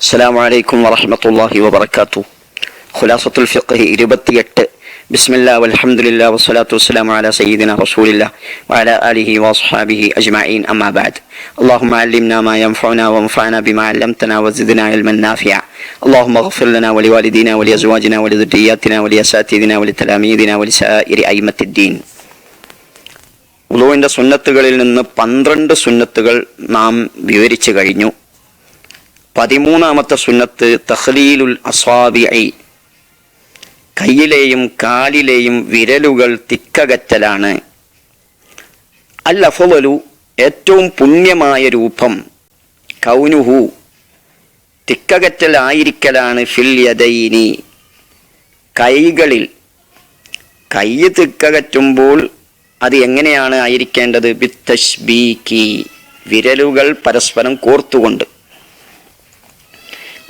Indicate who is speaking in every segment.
Speaker 1: السلام عليكم ورحمة الله وبركاته خلاصة الفقه ഇരുപത്തിയെട്ട് بسم الله والحمد لله والصلاة والسلام على سيدنا رسول الله وعلى آله وأصحابه أجمعين أما بعد اللهم علمنا ما ينفعنا وانفعنا بما علمتنا وزدنا علما نافعا اللهم اغفر لنا ولوالدينا ولأزواجنا ولذرياتنا ولأساتذتنا ولتلاميذنا ولسائر أئمة الدين ഉളുവിൻ്റെ സുന്നത്തുകളിൽ നിന്ന് പന്ത്രണ്ട് സുന്നത്തുകൾ നാം വിവരിച്ചു കഴിഞ്ഞു പതിമൂന്നാമത്തെ സുന്നത്ത് തഹ്ലീലുൽ അസ്വാബിഐ കയ്യിലെയും കാലിലെയും വിരലുകൾ തിക്കകറ്റലാണ്. അൽ അഫവലു ഏറ്റവും പുണ്യമായ രൂപം. കൗനുഹു തിക്കകറ്റലായിരിക്കലാണ് ഫിൽ യദൈനി. കൈകളിൽ കൈ തിക്കകറ്റുമ്പോൾ അത് എങ്ങനെയാണ് ആയിരിക്കേണ്ടത്? ബിത്തഷ്ബീക്കി വിരലുകൾ പരസ്പരം കോർത്തുകൊണ്ട്.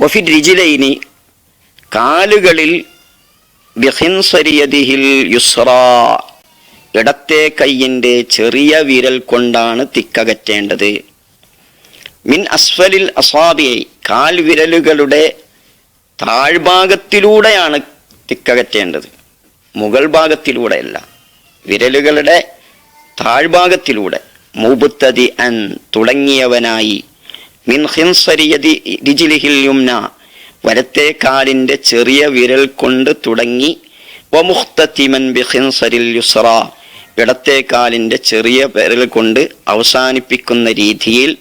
Speaker 1: വഫി രിജിലൈനി കാലുകളിൽ ബിഹിൻസരിയതിഹിൽ യുസ്ര ഇടത്തെ കൈയിന്റെ ചെറിയ വിരൽ കൊണ്ടാണ് തിക്കകറ്റേണ്ടത്. മിൻ അസ്ഫലിൽ കാൽ വിരലുകളുടെ താഴ്ഭാഗത്തിലൂടെയാണ് തിക്കകറ്റേണ്ടത്. മുകൾ ഭാഗത്തിലൂടെയല്ല വിരലുകളുടെ താഴ്ഭാഗത്തിലൂടെ. മൂബുത്തതി അൻ തുടങ്ങിയവനായി മിൻ ഹിൻസരിയതി കാലിന്റെ ചെറിയ വിരൽ കൊണ്ട് തുടങ്ങി വമുഖ്തത്തിമൻ ബിഹിൻസരിൽ യുസ്ര ഇടത്തെ കാലിന്റെ ചെറിയ വിരൽ കൊണ്ട് അവസാനിപ്പിക്കുന്ന രീതിയിൽ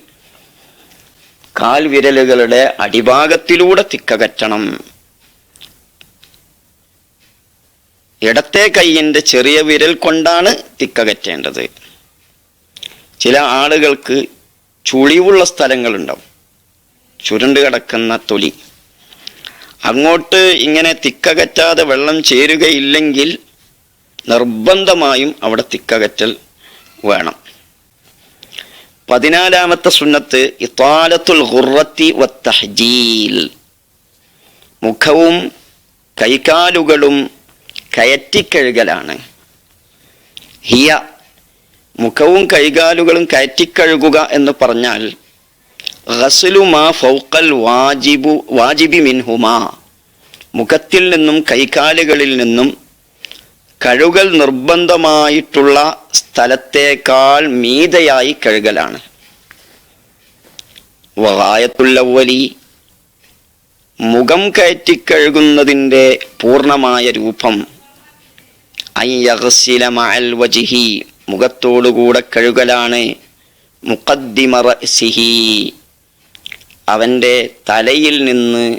Speaker 1: കാൽ വിരലുകളുടെ അടിഭാഗത്തിലൂടെ തിക്കകറ്റണം. ഇടത്തെ കൈയിന്റെ ചെറിയ വിരൽ കൊണ്ടാണ് തിക്കകറ്റേണ്ടത്. ചില ആളുകൾക്ക് ചുളിവുള്ള സ്ഥലങ്ങളുണ്ടാവും. ചുരുണ്ട് കിടക്കുന്ന തൊലി. അങ്ങോട്ട് ഇങ്ങനെ തിക്കകറ്റാതെ വെള്ളം ചേരുകയില്ലെങ്കിൽ നിർബന്ധമായും അവിടെ തിക്കകറ്റൽ വേണം. പതിനാലാമത്തെ സുന്നത്ത് ഇത്താലത്തുൽ ഹുറത്തി വത്തഹജീൽ. മുഖവും കൈകാലുകളും കയറ്റിക്കഴുകലാണ്. ഹിയ മുഖവും കൈകാലുകളും കയറ്റിക്കഴുകുക എന്ന് പറഞ്ഞാൽ ഫൗക്കൽ വാജിബു വാജിബി മിൻഹുമാ. മുഖത്തിൽ നിന്നും കൈകാലുകളിൽ നിന്നും കഴുകൽ നിർബന്ധമായിട്ടുള്ള സ്ഥലത്തേക്കാൾ മീതയായി കഴുകലാണ്. വായത്തുള്ളവലി മുഖം കയറ്റിക്കഴുകുന്നതിന്റെ പൂർണമായ രൂപം അയ്യഹസില മഅൽ വജിഹി. മുഖത്തോടുകൂടെ കഴുകലാണ്. മുഖദ്ദിമറ സിഹി അവന്റെ തലയിൽ നിന്ന്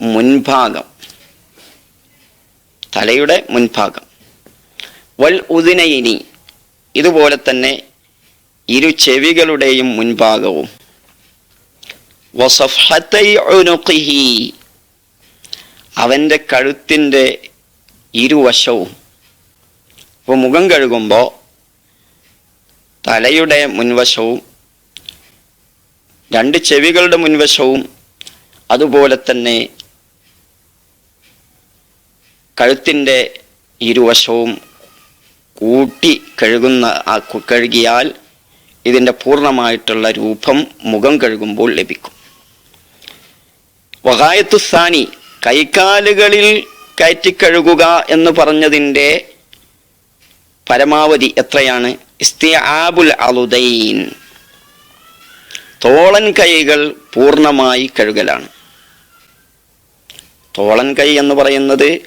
Speaker 1: മുൻഭാഗം. തലയുടെ മുൻഭാഗം. വൽ ഉദിനയിനി ഇതുപോലെ തന്നെ ഇരു ചെവികളുടെയും മുൻഭാഗവും. അവന്റെ കഴുത്തിന്റെ ഇരുവശവും. ഇപ്പോൾ മുഖം കഴുകുമ്പോൾ തലയുടെ മുൻവശവും രണ്ട് ചെവികളുടെ മുൻവശവും അതുപോലെ തന്നെ കഴുത്തിന്റെ ഇരുവശവും കൂട്ടി കഴുകുന്ന ആ കഴുകിയാൽ ഇതിന്റെ പൂർണമായിട്ടുള്ള രൂപം മുഖം കഴുകുമ്പോൾ ലഭിക്കും. വഹായത്തുസാനി കൈക്കാലുകളിൽ കയറ്റിക്കഴുകുക എന്ന് പറഞ്ഞതിന്റെ പരമാവധി എത്രയാണ്? തോളൻ കൈകൾ പൂർണമായി കഴുകലാണ്. തോളൻ കൈ എന്ന് പറയുന്നത്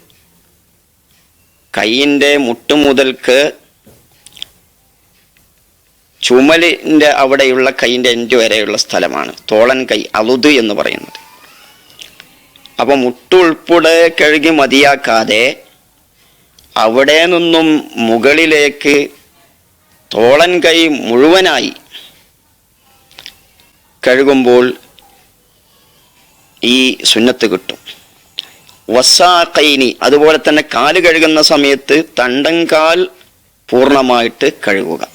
Speaker 1: കൈയിന്റെ മുട്ട് മുതൽക്ക് ചുമലിന്റെ അവിടെയുള്ള കൈയിന്റെ എൻഡ് വരെയുള്ള സ്ഥലമാണ്. തോളൻ കൈ അലുത് എന്ന് പറയുന്നത്. അപ്പം മുട്ടുൾപ്പെടെ കഴുകി മതിയാക്കാതെ അവിടെ നിന്നും മുകളിലേക്ക് തോളൻ കൈ മുഴുവനായി കഴുകുമ്പോൾ ഈ സുന്നത്ത് കിട്ടും. വസാഖൈനി അതുപോലെ തന്നെ കാൽ കഴുകുന്ന സമയത്ത് തണ്ടൻകാൽ പൂർണമായിട്ട് കഴുകുക.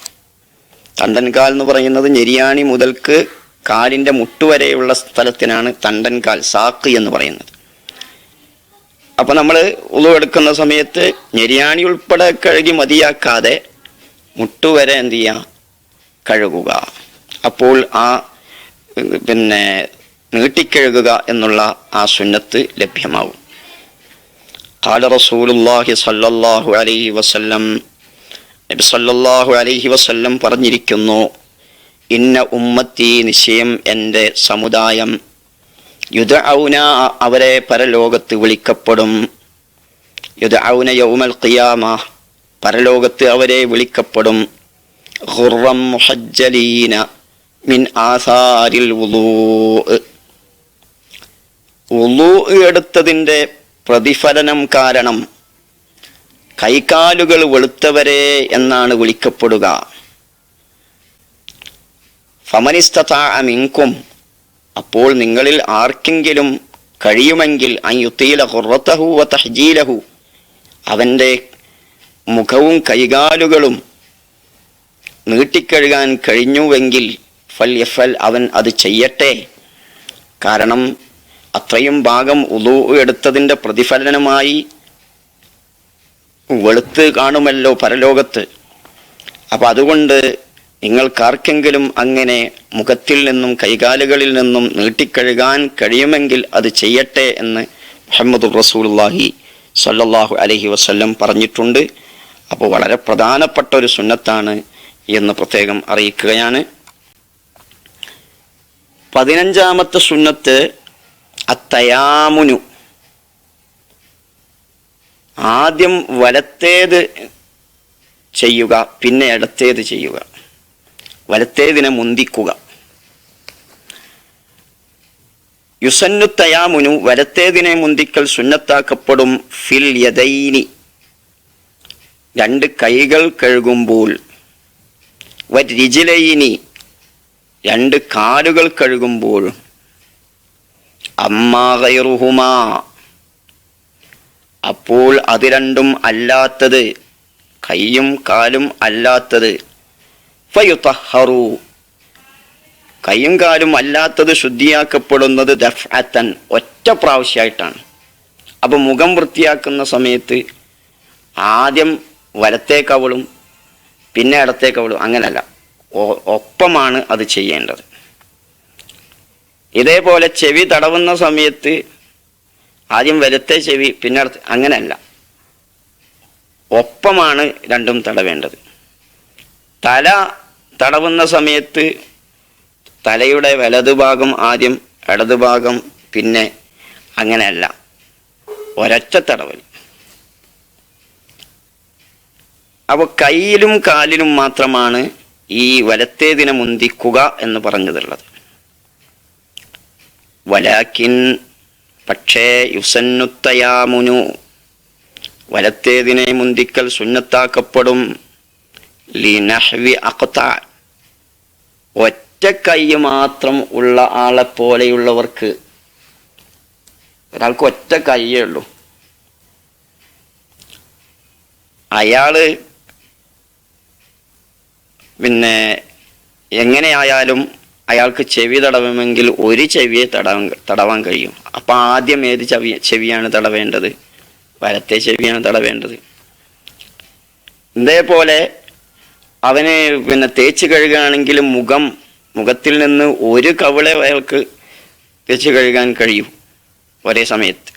Speaker 1: തണ്ടൻകാൽ എന്ന് പറയുന്നത് ഞെരിയാണി മുതൽക്ക് കാലിന്റെ മുട്ടുവരെയുള്ള സ്ഥലത്തിനാണ് തണ്ടൻകാൽ സാക്ക് എന്ന് പറയുന്നത്. അപ്പോൾ നമ്മൾ ഉളുവെടുക്കുന്ന സമയത്ത് ഞെരിയാണി ഉൾപ്പെടെ കഴുകി മതിയാക്കാതെ മുട്ടുവരെ എന്ത് ചെയ്യുക കഴുകുക അപ്പോൾ ആ പിന്നെ നീട്ടിക്കഴുകുക എന്നുള്ള ആ സുന്നത്ത് ലഭ്യമാവും قال رسول الله صلى الله عليه وسلم നബി സല്ലല്ലാഹു അലൈഹി വസല്ലം പറഞ്ഞിരിക്കുന്നു ഇന്ന ഉമ്മത്തി നിശ്ചയം എൻ്റെ സമുദായം യുദഔന അവരെ പരലോകത്ത് വിളിക്കപ്പെടും. യുദഔന യൗമൽ ഖിയാമ പരലോകത്ത് അവരെ വിളിക്കപ്പെടും. ഖുർറം മുഹജ്ജലീന മിൻ ആസാരിൽ വുളൂ എടുത്തതിന്റെ പ്രതിഫലനം കാരണം കൈകാലുകൾ വെളുത്തവരെ എന്നാണ് വിളിക്കപ്പെടുക. ഫമനിസ്തമിങ്കും അപ്പോൾ നിങ്ങളിൽ ആർക്കെങ്കിലും കഴിയുമെങ്കിൽ അയ്യുത്തീല ഹുറത്തഹു വ തഹ്ജീലഹു. അവന്റെ മുഖവും കൈകാലുകളും നീട്ടിക്കഴുകാൻ കഴിഞ്ഞുവെങ്കിൽ ഫൽ യഫൽ അവൻ അത് ചെയ്യട്ടെ. കാരണം അത്രയും ഭാഗം ഉളു എടുത്തതിന്റെ പ്രതിഫലനമായി വെളുത്ത് കാണുമല്ലോ പരലോകത്ത്. അപ്പം അതുകൊണ്ട് നിങ്ങൾക്കാർക്കെങ്കിലും അങ്ങനെ മുഖത്തിൽ നിന്നും കൈകാലുകളിൽ നിന്നും നീട്ടിക്കഴുകാൻ കഴിയുമെങ്കിൽ അത് ചെയ്യട്ടെ എന്ന് മുഹമ്മദ് റസൂലുള്ളാഹി സല്ലാഹു അലഹി വസ്ല്ലം പറഞ്ഞിട്ടുണ്ട്. അപ്പോൾ വളരെ പ്രധാനപ്പെട്ട ഒരു സുന്നത്താണ് എന്ന് പ്രത്യേകം അറിയിക്കുകയാണ്. പതിനഞ്ചാമത്തെ സുന്നത്ത് അത്തയാമുനു. ആദ്യം വലത്തേത് ചെയ്യുക പിന്നെ ഇടത്തേത് ചെയ്യുക. വലത്തേതിനെ മുന്തിക്കുക. യുസന്നു തയാമുനു വലത്തേതിനെ മുന്തിക്കൽ സുന്നത്താക്കപ്പെടും ഫിൽ യദൈനി. രണ്ട് കൈകൾ കഴുകുമ്പോൾ. വരിജിലൈനി രണ്ട് കാലുകൾ കഴുകുമ്പോൾ. അമ്മാറുഹുമാ അപ്പോൾ അത് രണ്ടും അല്ലാത്തത് കൈയും കാലും അല്ലാത്തത്. ഫയുത്തഹറു കൈയും കാലും അല്ലാത്തത് ശുദ്ധിയാക്കപ്പെടുന്നത് ദഫ്അത്തൻ ഒറ്റ പ്രാവശ്യമായിട്ടാണ് അപ്പോൾ മുഖം വൃത്തിയാക്കുന്ന സമയത്ത് ആദ്യം വലത്തേ കവളും പിന്നെ ഇടത്തേ കവളും അങ്ങനല്ല ഒപ്പമാണ് അത് ചെയ്യേണ്ടത്. ഇതേപോലെ ചെവി തടവുന്ന സമയത്ത് ആദ്യം വലത്തെ ചെവി പിന്നെ അടുത്ത് അങ്ങനെയല്ല ഒപ്പമാണ് രണ്ടും തടവേണ്ടത്. തല തടവുന്ന സമയത്ത് തലയുടെ വലതുഭാഗം ആദ്യം ഇടതുഭാഗം പിന്നെ അങ്ങനെയല്ല. ഒരൊറ്റ തടവൽ. അപ്പോൾ കയ്യിലും കാലിലും മാത്രമാണ് ഈ വലത്തേതിനെ മുന്തിക്കുക എന്ന് പറഞ്ഞതുള്ളത്. വലാക്കിൻ പക്ഷേ യുസന്നുത്തയാമുനു. വലത്തേതിനെ മുന്തിക്കൽ സുന്നത്താക്കപ്പെടും. ലിനഹ്വി അഖ്ത. ഒറ്റ കൈ മാത്രം ഉള്ള ആളെ പോലെയുള്ളവർക്ക് ഒരാൾക്ക് ഒറ്റ കൈയേ ഉള്ളൂ. അയാൾ പിന്നെ എങ്ങനെയായാലും അയാൾക്ക് ചെവി തടവുമെങ്കിൽ ഒരു ചെവിയെ തടവാൻ തടവാൻ കഴിയും. അപ്പം ആദ്യം ഏത് ചെവി ചെവിയാണ് തടവേണ്ടത്? വലത്തെ ചെവിയാണ് തടവേണ്ടത്. ഇതേപോലെ അവന് പിന്നെ തേച്ച് കഴുകുകയാണെങ്കിൽ മുഖം മുഖത്തിൽ നിന്ന് ഒരു കവിളെ അയാൾക്ക് തേച്ച് കഴുകാൻ കഴിയും ഒരേ സമയത്ത്.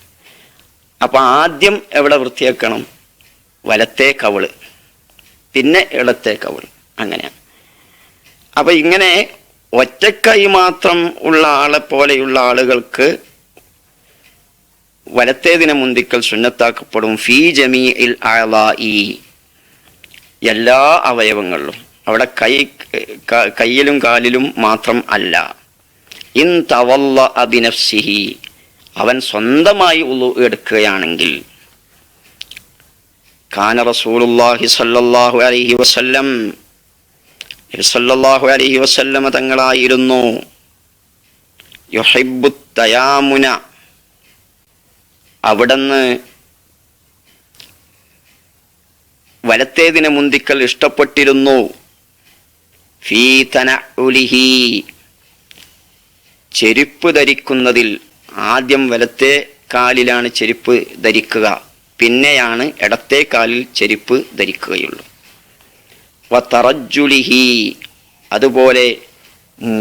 Speaker 1: അപ്പം ആദ്യം എവിടെ വൃത്തിയാക്കണം? വലത്തെ കവിൾ. പിന്നെ ഇടത്തെ കവിൾ. അങ്ങനെയാണ് അപ്പം ഇങ്ങനെ ഒറ്റക്കൈ മാത്രം ഉള്ള ആളെ പോലെയുള്ള ആളുകൾക്ക് വലത്തേതിനെ മുന്തിക്കൽ സുന്നത്താക്കപ്പെടും. ഫീ ജമീ ഇൽ ഈ എല്ലാ അവയവങ്ങളിലും. അവിടെ കൈ കയ്യിലും കാലിലും മാത്രം അല്ല. ഇൻ തവല്ല അബിനഫ്സിഹി അവൻ സ്വന്തമായി ഉളു എടുക്കുകയാണെങ്കിൽ. കാന റസൂലുള്ളാഹി സല്ലല്ലാഹു അലൈഹി വസല്ലം. സല്ലല്ലാഹു അലൈഹി വസല്ലമ തങ്ങളായിരുന്നു. യുഹിബ്ബു തയാമുന. അവിടുന്ന് വലത്തേതിനെ മുന്തിക്കൽ ഇഷ്ടപ്പെട്ടിരുന്നു. ഫീ ചെരുപ്പ് ധരിക്കുന്നതിൽ ആദ്യം വലത്തെ കാലിലാണ് ചെരുപ്പ് ധരിക്കുക. പിന്നെയാണ് ഇടത്തെ കാലിൽ ചെരുപ്പ് ധരിക്കുകയുള്ളൂ. വത്തറജുലിഹി അതുപോലെ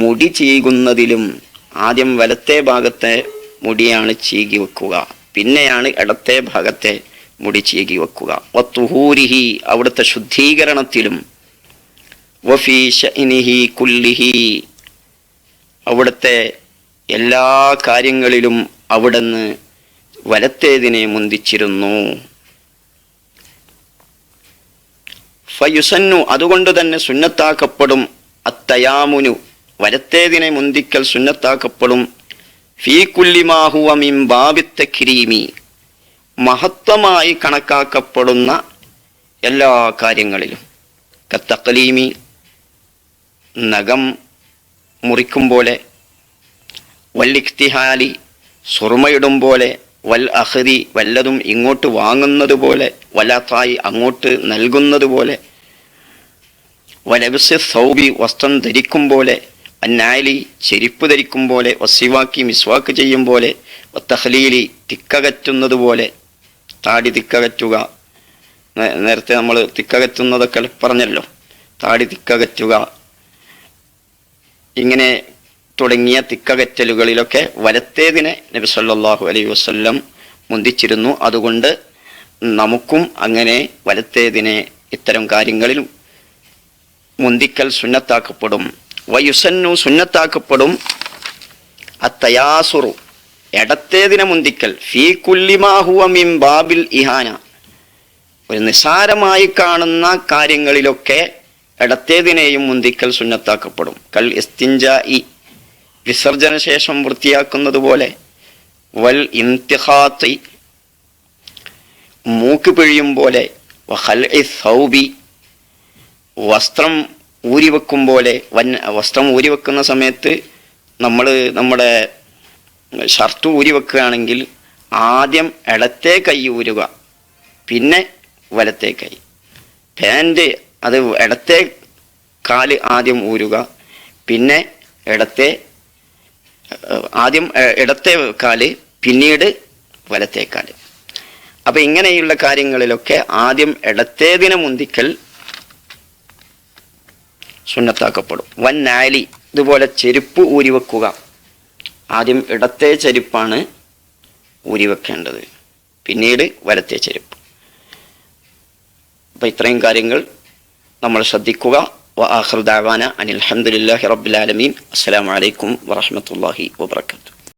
Speaker 1: മുടി ചെയ്യുന്നതിലും ആദ്യം വലത്തെ ഭാഗത്തെ മുടിയാണ് ചീകി വെക്കുക. പിന്നെയാണ് ഇടത്തെ ഭാഗത്തെ മുടി ചീകി വെക്കുക. വത്തുഹൂരിഹി അവിടുത്തെ ശുദ്ധീകരണത്തിലും വഫീ കുല്ലിഹി അവിടുത്തെ എല്ലാ കാര്യങ്ങളിലും അവിടുന്ന് വലത്തേതിനെ മുന്തിച്ചിരുന്നു. ഫയുസന്നു അതുകൊണ്ട് തന്നെ സുന്നത്താക്കപ്പെടും. അത്തയാമുനു വലത്തേതിനെ മുന്തിക്കൽ സുന്നത്താക്കപ്പെടും. ഫീ കുല്ലിമാഹുവ മിൻ ബാബിത്ത കിരീമി മഹത്വമായി കണക്കാക്കപ്പെടുന്ന എല്ലാ കാര്യങ്ങളിലും. കത്തക്കലീമി നഖം മുറിക്കും പോലെ വല്ലിഖ്തിഹാലി സുറുമയിടും പോലെ വൽ അഹരി വല്ലതും ഇങ്ങോട്ട് വാങ്ങുന്നത് പോലെ വലാത്തായി അങ്ങോട്ട് നൽകുന്നത് പോലെ വലബസ് സൗബി വസ്ത്രം ധരിക്കും പോലെ അന്നാലി ചെരിപ്പ് ധരിക്കും പോലെ വസിവാക്കി മിസ്വാക്ക് ചെയ്യും പോലെ തഹലീലി തിക്കകറ്റുന്നത് പോലെ താടി തിക്കകറ്റുക. നേരത്തെ നമ്മൾ തിക്കകറ്റുന്നതൊക്കെ പറഞ്ഞല്ലോ. താടി തിക്കകറ്റുക. ഇങ്ങനെ തുടങ്ങിയ തിക്കകറ്റലുകളിലൊക്കെ വലത്തേതിനെ നബി സല്ലാഹു അലൈഹി വസ്ല്ലം മുന്തിച്ചിരുന്നു. അതുകൊണ്ട് നമുക്കും അങ്ങനെ വലത്തേതിനെ ഇത്തരം കാര്യങ്ങളിൽ മുന്തിക്കൽ സുന്നത്താക്കപ്പെടും. വയുസന്നു സുന്നത്താക്കപ്പെടും. അത്തയാസുറു ഇടത്തേതിനെ മുന്തിക്കൽ. ഫീ കുല്ലിമാഹുവ ബാബിൽ ഇഹാന. ഒരു നിസാരമായി കാണുന്ന കാര്യങ്ങളിലൊക്കെ ഇടത്തേതിനെയും മുന്തിക്കൽ സുന്നത്താക്കപ്പെടും. കൽ ഇസ്തിഞ്ച ഇ വിസർജന ശേഷം വൃത്തിയാക്കുന്നത് പോലെ വൽ ഇന്തിഹാത്തി മൂക്ക് പിഴിയും പോലെ. വഹൽ സൗബി. വസ്ത്രം ഊരിവെക്കും പോലെ. വൻ വസ്ത്രം ഊരിവെക്കുന്ന സമയത്ത് നമ്മൾ നമ്മുടെ ഷർട്ട് ഊരി വെക്കുകയാണെങ്കിൽ ആദ്യം ഇടത്തെ കൈ ഊരുക. പിന്നെ വലത്തെ കൈ. പാന്റ് അത് ഇടത്തെ കാൽ ആദ്യം ഊരുക. പിന്നെ ഇടത്തെ ആദ്യം ഇടത്തെ കാൽ പിന്നീട് വലത്തെ കാൽ. അപ്പൊ ഇങ്ങനെയുള്ള കാര്യങ്ങളിലൊക്കെ ആദ്യം ഇടത്തേതിനെ മുന്തിക്കൽ സുന്നത്താക്കപ്പെടും. വൻ നാലി ഇതുപോലെ ചെരുപ്പ് ഊരിവെക്കുക ആദ്യം ഇടത്തെ ചെരുപ്പാണ് ഊരിവെക്കേണ്ടത് പിന്നീട് വലത്തെ ചെരുപ്പ്. അപ്പം ഇത്രയും കാര്യങ്ങൾ നമ്മൾ ശ്രദ്ധിക്കുക. ദഅവാന അനിൽ ഹംദുലില്ലാഹി റബ്ബുലാലമീൻ അസ്സലാമു അലൈക്കും വറഹ്മത്തുള്ളാഹി വബറകാതുഹു.